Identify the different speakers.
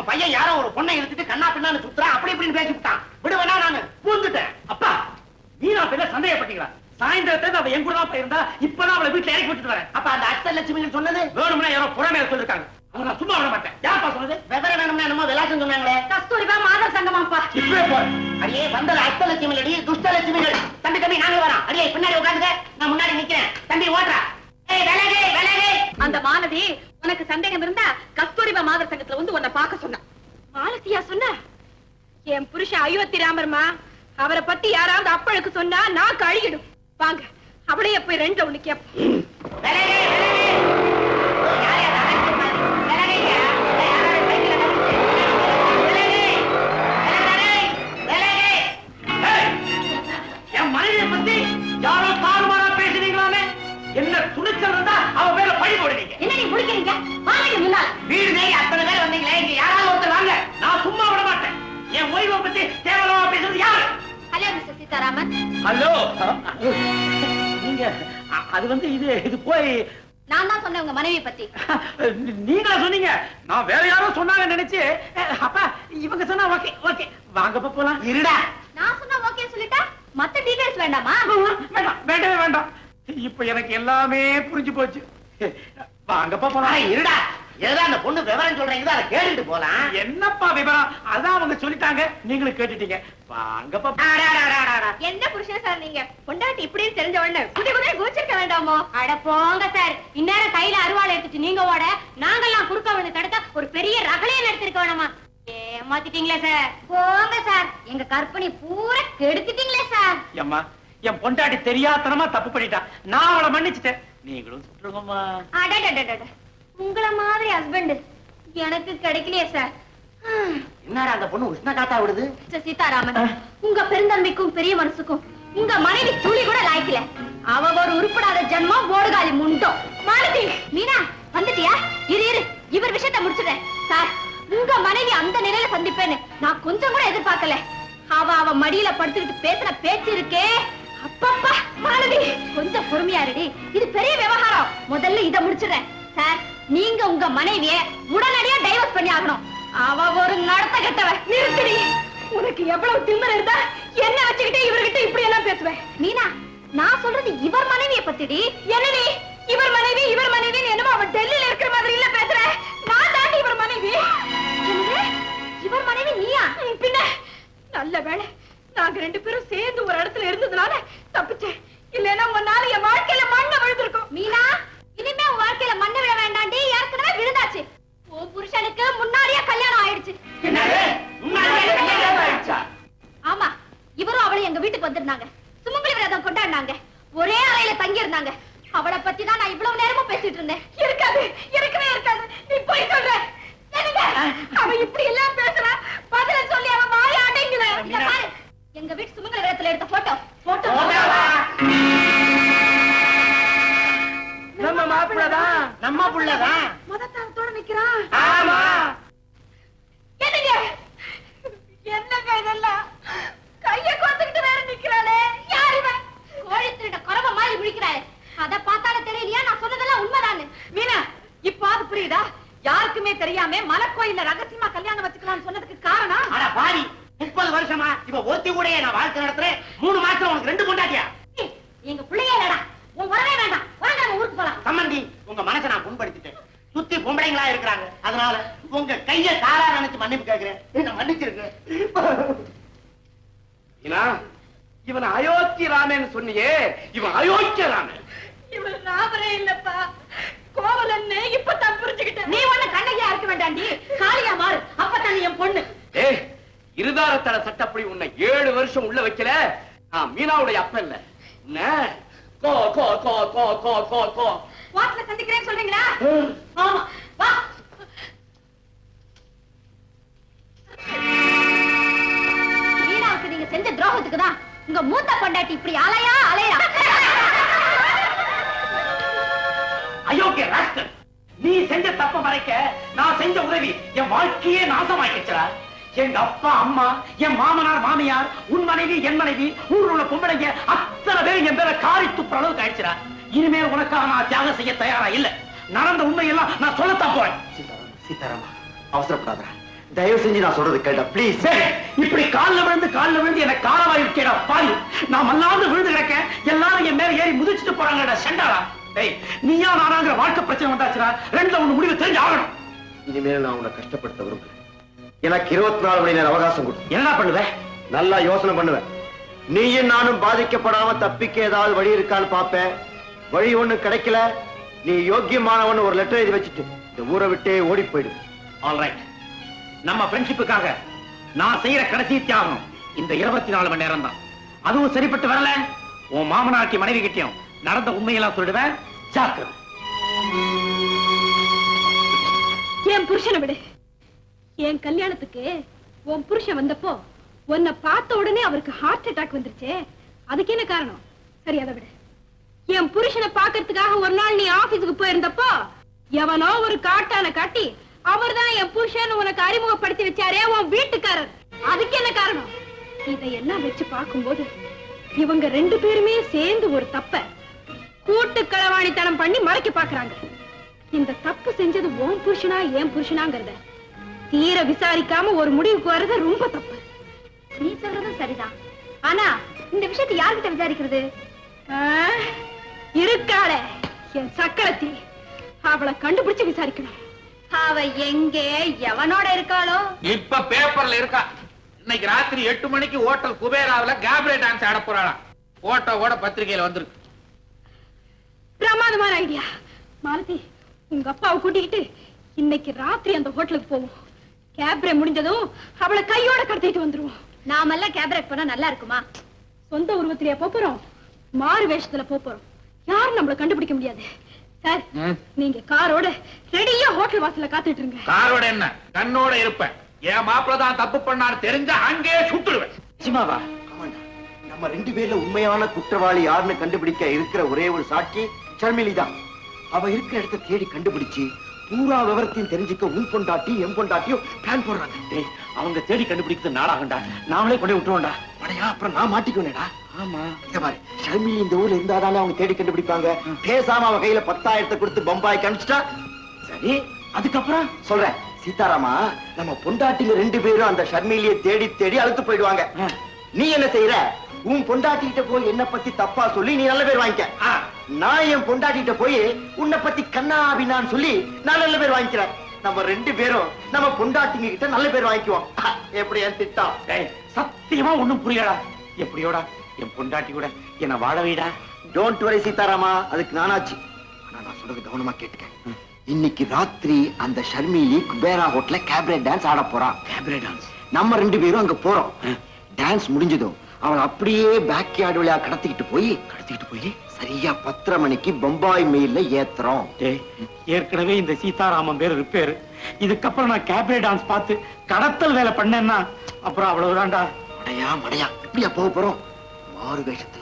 Speaker 1: பையன் யாரோ ஒரு பொண்ணை எடுத்துட்டு கண்ணா பின்னான்னு சுத்துறான் அப்படி இப்படின்னு பேசி விட்டான். விடுவேனா நானு? பூந்துட்டேன்.
Speaker 2: அப்பா மீனா பேர்ல சந்தேகப்பட்டீங்களா? சாயந்தரத்துல அவ என் கூட தான் போயிருந்தா இப்பதான் அவளை வீட்டுல இறக்கி விட்டுட்டு வரேன்.
Speaker 1: அப்ப அந்த அஷ்டலட்சுமிகள் சொன்னது?
Speaker 2: வேணும்னா யாரோ புறமே சொல்லிருக்காங்க அவங்க நான் சும்மா விட மாட்டேன். யார்ப்பா சொன்னது?
Speaker 1: விவரம் வேணும்னா என்னமோ விலாசம் சொன்னாங்களே.
Speaker 3: கஸ்தூரிபா மாதர் சங்கமாப்பா
Speaker 2: இப்பவே போ.
Speaker 1: அடியே வந்தது அஷ்டலட்சுமிகள் அடி துஷ்டலட்சுமிகள் தம்பி தம்பி நாங்க வரோம் அடியே பின்னாடி உட்காந்துக்க. நான் முன்னாடி நிக்கிறேன். தம்பி ஓட்டுறா
Speaker 3: அந்த மாலதி உனக்கு சந்தேகம் இருந்தா கஸ்தூரிபா மாதர் சங்கத்துல வந்து உன்னை பார்க்க சொன்னா. மாலதியா சொன்ன என் புருஷன் அயோத்தி ராமர்மா அவரை பத்தி யாராவது அப்பழுக்கு சொன்னா நான் கழுகிடும் வாங்க அவளையே போய் ரெண்டு ஒண்ணு கேப்ப ஹலோ.
Speaker 2: நீங்க அது வந்து இது இது போய்
Speaker 3: நான் தான் சொன்னேன் உங்க மனைவி பத்தி.
Speaker 2: நீங்களா சொன்னீங்க? நான் வேற யாரோ சொன்னாங்க நினைச்சு அப்பா இவங்க சொன்னா ஓகே ஓகே. வாங்கப்பா போலாம்.
Speaker 1: இருடா.
Speaker 3: நான் சொன்னா ஓகே சொல்லிட்டா? மத்த டீடைல்ஸ் வேண்டாமா?
Speaker 2: வேண்டாம் வேண்டவே வேண்டாம். இப்ப எனக்கு எல்லாமே புரிஞ்சு போச்சு. வாங்கப்பா போலாம்.
Speaker 1: இருடா. ஏதோ அந்த பொண்ணு விவரம் சொல்றீங்க அதை கேட்டுட்டு போலாம்.
Speaker 2: என்னப்பா விவரம்? அதான் அவங்க சொல்லிட்டாங்க. நீங்களும் கேட்டுட்டீங்க. வாங்கப்பா
Speaker 3: நீங்க பொண்டாட்டி இப்படின்னு தெரிஞ்ச உடனே குடி குடி கோச்சிருக்க வேண்டாமோ? அட போங்க சார் இந்நேரம் கையில அருவாள் எடுத்துட்டு நீங்க ஓட நாங்கெல்லாம் குறுக்க வந்து தடுக்க ஒரு பெரிய ரகலையை நடத்திருக்க வேணாமா? ஏமாத்திட்டீங்களே சார் போங்க சார் எங்க கற்பனை பூரா கெடுத்துட்டீங்களே சார்
Speaker 2: அம்மா என் பொண்டாட்டி தெரியாதனமா தப்பு பண்ணிட்டா. நான் அவளை மன்னிச்சிட்டேன். நீங்களும் சுட்டுருங்கம்மா
Speaker 3: அடடடடட. உங்கள மாதிரி ஹஸ்பண்ட் எனக்கு கிடைக்கலையே சார்
Speaker 1: என்னடா அந்த பொண்ணு உஷ்ண காத்தா விடுது?
Speaker 3: மிஸ்டர் சீதாராமன் உங்க பெருந்தன்மைக்கும் பெரிய மனசுக்கும் உங்க மனைவி துளி கூட லாய்க்கல. அவ ஒரு உருப்படாத ஜென்மம் ஓடுகாலி முண்டோ. மாலதி மீனா வந்துட்டியா? இரு இரு இவர் விஷயத்தை முடிச்சிடுறேன். சார் உங்க மனைவி அந்த நிலையில சந்திப்பேன்னு நான் கொஞ்சம் கூட எதிர்பார்க்கல. அவ அவ மடியில படுத்துக்கிட்டு பேசுற பேச்சு இருக்கே. அப்பப்பா மாலதி கொஞ்சம் பொறுமையா இருடி. இது பெரிய விவகாரம். முதல்ல இத முடிச்சிடுறேன். சார் நீங்க உங்க மனைவிய உடனடியா டைவர்ஸ் பண்ணி ஆகணும். அவ ஒரு நடத்த கெட்டவ. நிறுத்தடி. உனக்கு எவ்வளவு திமிர் இருந்தா என்ன வச்சுக்கிட்டே இவர்கிட்ட இப்படி எல்லாம் பேசுவேன்? மீனா நான் சொல்றது இவர் மனைவிய பத்திடி? என்னடி? இவர் மனைவி இவர் மனைவி என்னமோ அவன் டெல்லியில இருக்கிற மாதிரி இல்ல பேசுற. நான் தாண்டி இவர் மனைவி. இவர் மனைவி நீயா? பின்ன. நல்ல வேலை நாங்க ரெண்டு பேரும் சேர்ந்து ஒரு இடத்துல இருந்ததுனால தப்பிச்சேன். இல்லைன்னா உன்னால என் வாழ்க்கையில மண்ணை விழுந்திருக்கும். இருந்தேன். இருக்காது இருக்கவே இருக்காது. நீ போய் சொல்ற. என்னங்க அவ இப்படி எல்லாம் பேசுறா. பதில சொல்லி அவ வாய பாரு எங்க வீட்டு சுமங்கலி விரதத்துல எடுத்த போட்டோ போட்டோ?
Speaker 2: நம்ம மாப்பிள்ளதான்
Speaker 1: நம்ம புள்ளதான்
Speaker 3: மதத்தாரத்தோட நிக்கிறான்
Speaker 1: ஆமா.
Speaker 3: என்னங்க? என்னங்க இதெல்லாம்? கைய கோத்துக்கிட்டு வேற நிக்கிறாளே. யார் கோழி திருட குறவ மாதிரி முழிக்கிறாளே. அத பார்த்தாலே தெரியலையா? நான் சொன்னதெல்லாம் உண்மைதானு மீனா இப்பாவது புரியுதா? யாருக்குமே தெரியாம மலக்கோயில்ல ரகசியமா கல்யாணம் வச்சுக்கலாம்னு சொன்னதுக்கு காரணம்?
Speaker 1: அட பாவி முப்பது வருஷமா இவ ஒருத்தி கூட நான் வாழ்க்கை நடத்துறேன். மூணு மாசம் உனக்கு ரெண்டு கொண்டாட்டியா
Speaker 3: எங்க பிள்ளையே இல்லடா. உன் வரவே வேண்டாம். வாங்க நம்ம ஊருக்கு போலாம்.
Speaker 1: சம்மந்தி உங்க மனசை நான் புண்படுத்திட்டேன். சுத்தி பொம்பளைங்களா இருக்கிறாங்க. அதனால உங்க கைய காரா நினைச்சு மன்னிப்பு கேக்குறேன் என்ன மன்னிச்சிருங்க.
Speaker 2: ஏன்னா இவன் அயோத்தி ராமன் சொன்னியே. இவன் அயோக்கிய ராமன்.
Speaker 3: இவள் ராமரே இல்லப்பா. கோவலன்னு இப்பதான் புரிஞ்சுக்கிட்டேன். நீ ஒண்ணு கண்ணகியா இருக்க வேண்டாண்டி. காளியா மாறு. அப்பதான் என் பொண்ணு.
Speaker 2: ஏய் இருதாரத்தட சட்டப்படி உன்னை ஏழு வருஷம் உள்ள வைக்கல? நான் மீனாவுடைய அப்ப இல்ல. என்ன? கோ கோ கோ கோ கோ கோ கோ.
Speaker 3: வாட்ல சந்திக்கிறேன்னு சொல்றீங்களா? ஆமா. வா. மீனாவுக்கு நீங்க செஞ்ச துரோகத்துக்கு தான் உங்க மூத்த பொண்டாட்டி இப்படி அலையா அலையா.
Speaker 2: அயோக்கிய ராஸ்கல் நீ செஞ்ச தப்ப மறைக்க நான் செஞ்ச உதவி என் வாழ்க்கையே நாசமாக்கிச்சா எங்க அப்பா அம்மா என் மாமனார் மாமியார் உன் மனைவி என் மனைவி ஊர்ல உள்ள பொம்பளைங்க அத்தனை பேர் என் பேர காரி துப்புற அளவுக்கு ஆயிடுச்சுடா. இனிமே உனக்காக நான் தியாகம் செய்ய தயாரா இல்ல. நடந்த உண்மையெல்லாம் நான் சொல்லத்தான் போறேன்.
Speaker 1: சீதாராமா அவசரப்படாத
Speaker 4: தயவு செஞ்சு நான் சொல்றது கேட்டா ப்ளீஸ்
Speaker 2: இப்படி கால்ல விழுந்து கால்ல விழுந்து என்ன காலவாய் இருக்கேடா பாரு நான் மல்லாந்து விழுந்து கிடக்க எல்லாரும் என் மேல ஏறி முதிச்சுட்டு போறாங்கடா செண்டாடா டேய் நீயா நானாங்கிற வாழ்க்கை பிரச்சனை வந்தாச்சுடா. ரெண்டுல ஒண்ணு முடிவு தெரிஞ்சு ஆகணும்.
Speaker 4: இனிமேல் நான் உன்னை கஷ்டப்படுத்த விரும்பல. எனக்கு இருபத்தி நாலு மணி நேரம் அவகாசம் கொடு.
Speaker 2: என்னடா பண்ணுவ?
Speaker 4: நல்லா யோசனை பண்ணுவேன் நீயும் நானும் பாதிக்கப்படாம தப்பிக்க ஏதாவது வழி இருக்கான்னு பாப்பேன் வழி ஒண்ணு கிடைக்கல. நீ யோக்கியமானவன் ஒரு லெட்டர் எழுதி வச்சுட்டு இந்த ஊரை விட்டே ஓடி போயிடு.
Speaker 2: ஆல்ரைட் நம்ம ஃப்ரெண்ட்ஷிப்புக்காக நான் செய்யற கடைசி தியாகம் இந்த இருபத்தி நாலு மணி நேரம் தான் அதுவும் சரிப்பட்டு வரல? உன் மாமனார்க்கு மனைவி கிட்டயும். நடந்த உண்மையெல்லாம் சொல்லிடுவேன். ஜாக்கிரதை
Speaker 5: என் புருஷனை விடு. என் கல்யாணத்துக்கு உன் புருஷன் வந்தப்போ உன்னை பார்த்த உடனே அவருக்கு ஹார்ட் அட்டாக் வந்துருச்சே. அதுக்கு என்ன காரணம்? சரி அதை விடு. என் புருஷனை பார்க்கறதுக்காக ஒரு நாள் நீ ஆபீஸுக்கு போயிருந்தப்போ எவனோ ஒரு காட்டான காட்டி அவர் தான் என் புருஷன் உனக்கு அறிமுகப்படுத்தி வச்சாரே உன் வீட்டுக்காரர். அதுக்கு என்ன காரணம்? இதையெல்லாம் வச்சு பார்க்கும்போது இவங்க ரெண்டு பேருமே சேர்ந்து ஒரு தப்ப கூட்டு களவாணித்தனம் பண்ணி மறைக்க பாக்குறாங்க இந்த தப்பு செஞ்சது உன் புருஷனா என் புருஷனாங்கிறத தீர விசாரிக்காம ஒரு முடிவுக்கு வர்றது ரொம்ப தப்பு. நீ சொல்றதும் சரிதான். ஆனா இந்த விஷயத்தை யார்கிட்ட விசாரிக்கிறது? இருக்காளே என் சக்கரத்தி அவளை கண்டுபிடிச்சு விசாரிக்கணும். அவ எங்கே எவனோட இருக்காளோ?
Speaker 6: இப்ப பேப்பர்ல இருக்கா. இன்னைக்கு ராத்திரி எட்டு மணிக்கு ஹோட்டல் குபேராவுல கேப்ரே டான்ஸ் ஆட போறாளாம். போட்டோவோட பத்திரிகையில வந்திருக்கு.
Speaker 5: பிரமாதமான ஐடியா மாலதி உங்க அப்பாவை கூட்டிக்கிட்டு இன்னைக்கு ராத்திரி அந்த ஹோட்டலுக்கு போவோம். கேப்ரே முடிஞ்சதும் அவளை கையோட கடத்திட்டு வந்துருவோம். நாமெல்லாம் கேப்ரே போனா நல்லா இருக்குமா? சொந்த உருவத்திலேயே போறோம். மாறு வேஷத்துல போறோம். யாரும் நம்மள கண்டுபிடிக்க முடியாது. சார். நீங்க காரோட ரெடியா ஹோட்டல் வாசல்ல காத்துட்டு இருங்க.
Speaker 6: காரோட என்ன? கண்ணோட இருப்பேன். என் மாப்பிள்ள தான் தப்பு பண்ணான்னு தெரிஞ்சா அங்கேயே சுட்டுடுவேன்.
Speaker 2: சிமாவா
Speaker 4: ஆமாண்டா. நம்ம ரெண்டு பேர்ல உண்மையான குற்றவாளி யாருன்னு கண்டுபிடிக்க இருக்கிற ஒரே ஒரு சாட்சி ஷர்மிலி தான் அவ இருக்கிற இடத்த தேடி கண்டுபிடிச்சு பூரா விவரத்தையும் தெரிஞ்சுக்க உன் பொண்டாட்டி என் பொண்டாட்டியும் பிளான் போடுறாங்க.
Speaker 2: டேய் அவங்க தேடி கண்டுபிடிக்கிறது நாளாகண்டா நாமளே கொண்டு விட்டுருவோம்டா.
Speaker 4: அடையா அப்புறம் நான் மாட்டிக்குவேனேடா.
Speaker 2: ஆமா.
Speaker 4: இத பாரு ஷர்மிலி இந்த ஊர்ல இருந்தாதானே அவங்க தேடி கண்டுபிடிப்பாங்க. பேசாம அவ கையில பத்தாயிரத்தை கொடுத்து பம்பாய் கமிச்சிட்டா
Speaker 2: சரி அதுக்கப்புறம்?
Speaker 4: சொல்றேன் சீதாராமா நம்ம பொண்டாட்டிங்க ரெண்டு பேரும் அந்த ஷர்மிலியை தேடி தேடி அழுத்து போயிடுவாங்க. நீ என்ன செய்யற உன் பொண்டாட்டிகிட்ட போய் என்ன பத்தி தப்பா சொல்லி நீ நல்ல பேர் வாங்கிக்க. நான் என் பொண்டாட்டிகிட்ட போய் உன்னை பத்தி கண்ணா அப்படின்னு சொல்லி நான் நல்ல பேர் வாங்கிக்கிறேன். நம்ம ரெண்டு பேரும் நம்ம பொண்டாட்டிங்க கிட்ட நல்ல பேர் வாங்கிக்குவோம். ஆ, எப்படி என் திட்டம்?
Speaker 2: சத்தியமா ஒண்ணும் புரியலடா. எப்படியோடா? என் பொண்டாட்டி கூட என்ன வாழ வைடா.
Speaker 4: Don't worry Seetharama. அதுக்கு நானாச்சு. ஆனா நான் சொல்றது கவனமா கேட்டுக்க. இன்னைக்கு ராத்திரி அந்த ஷர்மிலி குபேரா ஹோட்டல்ல கேப்ரே டான்ஸ் ஆட போறான்
Speaker 2: கேப்ரே டான்ஸ்
Speaker 4: நம்ம ரெண்டு பேரும் அங்க போறோம். டான்ஸ் முடிஞ்சதும் அவளை அப்படியே பேக் யார்டு வழியா கடத்திக்கிட்டு போய் கடத்திக்கிட்டு போய்? சரியா பத்தரை மணிக்கு பம்பாய் மெயில்ல ஏத்துறோம்.
Speaker 2: ஏற்கனவே இந்த சீதாராமன் பேர் ரிப்பேர் இதுக்கப்புறம் நான் கேப்ரே டான்ஸ் பார்த்து கடத்தல் வேலை பண்ணேன்னா அப்புறம் அவ்வளவுதான்டா.
Speaker 4: அடையா மடையா இப்படியா போக போறோம்? மாறு வேஷத்துல.